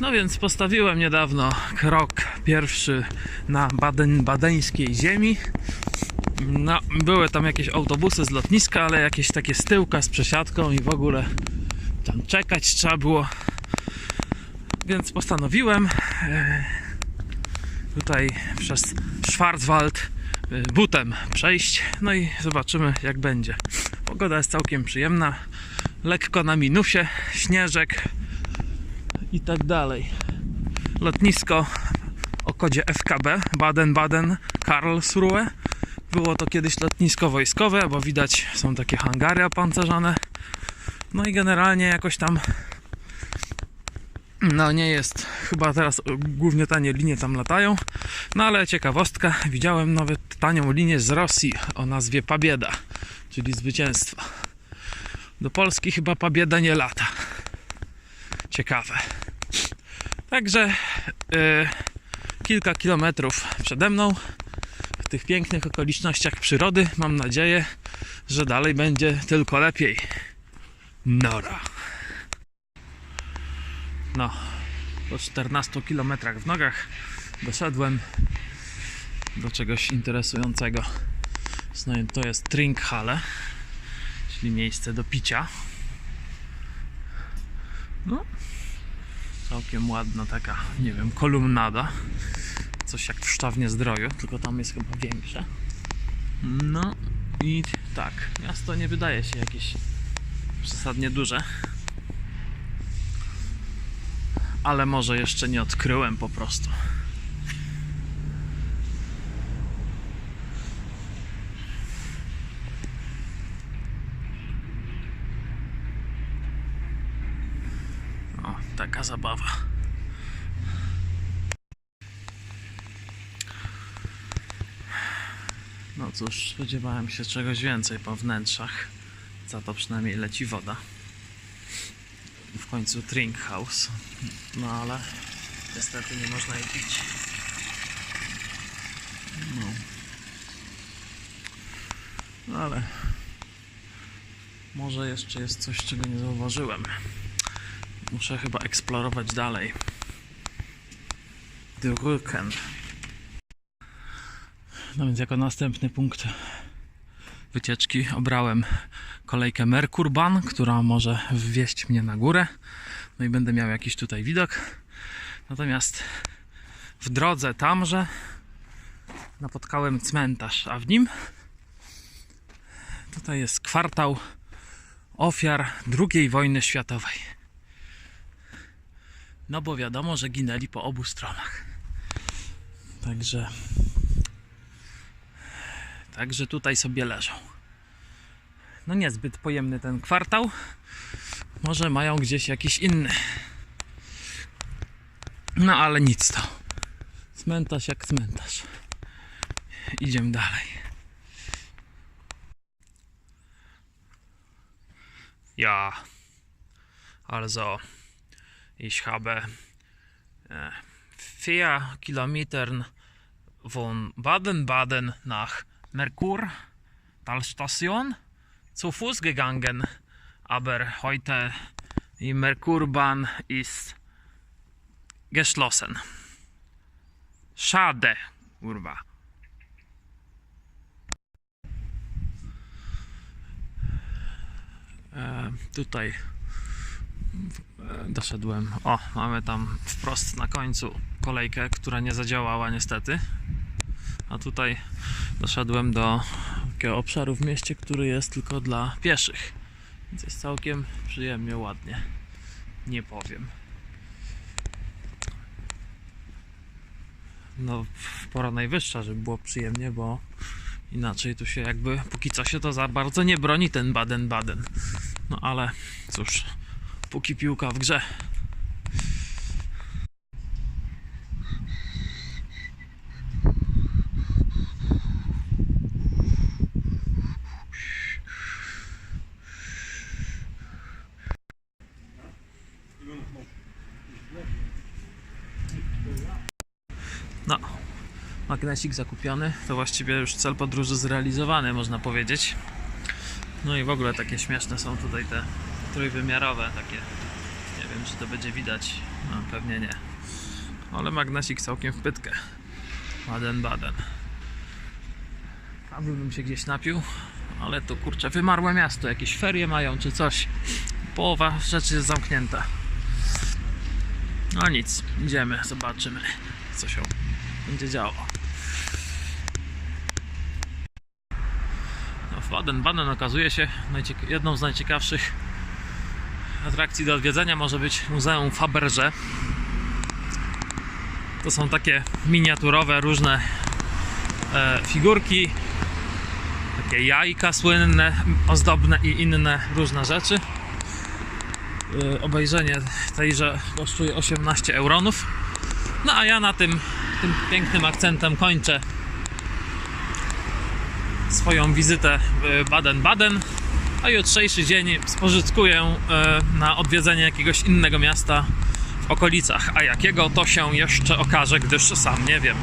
No więc postawiłem niedawno krok pierwszy na baden-badeńskiej ziemi. No, były tam jakieś autobusy z lotniska, ale jakieś takie z tyłka z przesiadką i w ogóle tam czekać trzeba było. Więc postanowiłem e, tutaj przez Schwarzwald e, butem przejść. No i zobaczymy jak będzie. Pogoda jest całkiem przyjemna. Lekko na minusie, śnieżek i tak dalej. Lotnisko o kodzie FKB Baden-Baden Karlsruhe. Było to kiedyś lotnisko wojskowe, bo widać są takie hangary opancerzone. No i generalnie jakoś tam no nie jest, chyba teraz głównie tanie linie tam latają. No ale ciekawostka, widziałem nawet tanią linię z Rosji o nazwie Pabieda, czyli zwycięstwo. Do Polski chyba Pabieda nie lata. Ciekawe. Także e, kilka kilometrów przede mną w tych pięknych okolicznościach przyrody. Mam nadzieję, że dalej będzie tylko lepiej. Nora. No, po 14 kilometrach w nogach doszedłem do czegoś interesującego. To jest Trinkhalle, czyli miejsce do picia. No, całkiem ładna taka, nie wiem, kolumnada. Coś jak w Szczawnie Zdroju, tylko tam jest chyba większe. No i tak, miasto nie wydaje się jakieś przesadnie duże. Ale może jeszcze nie odkryłem po prostu. O, taka zabawa. No cóż, spodziewałem się czegoś więcej po wnętrzach. Za to przynajmniej leci woda. W końcu drink house. No ale niestety nie można jej pić. No. No ale może jeszcze jest coś, czego nie zauważyłem. Muszę chyba eksplorować dalej. The. No więc jako następny punkt wycieczki obrałem kolejkę Merkurban, która może wwieźć mnie na górę. No i będę miał jakiś tutaj widok. Natomiast w drodze tamże napotkałem cmentarz, a w nim tutaj jest kwartał ofiar II wojny światowej. No bo wiadomo, że ginęli po obu stronach. Także Także tutaj sobie leżą. No niezbyt pojemny ten kwartał. Może mają gdzieś jakiś inny. No ale nic to. Cmentarz jak cmentarz. Idziemy dalej. Ja. Also, ich habe äh, vier Kilometern von Baden-Baden nach Merkur Talstation zu Fuß gegangen, aber heute die Merkurbahn ist geschlossen. Schade, kurwa. E, tutaj doszedłem. O, mamy tam wprost na końcu kolejkę, która nie zadziałała niestety. A tutaj doszedłem do takiego obszaru w mieście, który jest tylko dla pieszych. Więc jest całkiem przyjemnie, ładnie. Nie powiem. No, pora najwyższa, żeby było przyjemnie, bo inaczej tu się jakby, póki co się to za bardzo nie broni ten Baden-Baden. No ale cóż, póki piłka w grze. No, magnesik zakupiony, to właściwie już cel podróży zrealizowany, można powiedzieć. No i w ogóle takie śmieszne są tutaj te trójwymiarowe, takie, nie wiem, czy to będzie widać. No, pewnie nie. Ale magnesik całkiem w pytkę. Baden-Baden. Tam bym się gdzieś napił, ale to kurczę, wymarłe miasto, jakieś ferie mają czy coś. Połowa rzeczy jest zamknięta. No nic, idziemy, zobaczymy, co się będzie działo. No, Baden-Baden okazuje się jedną z najciekawszych atrakcji do odwiedzenia może być Muzeum Faberże. To są takie miniaturowe różne e, figurki, takie jajka słynne, ozdobne i inne różne rzeczy. E, obejrzenie tejże kosztuje 18 euronów. No a ja na tym, tym pięknym akcentem kończę swoją wizytę w Baden-Baden, a jutrzejszy dzień spożytkuję e, na odwiedzenie jakiegoś innego miasta w okolicach. A jakiego to się jeszcze okaże, gdyż sam nie wiem.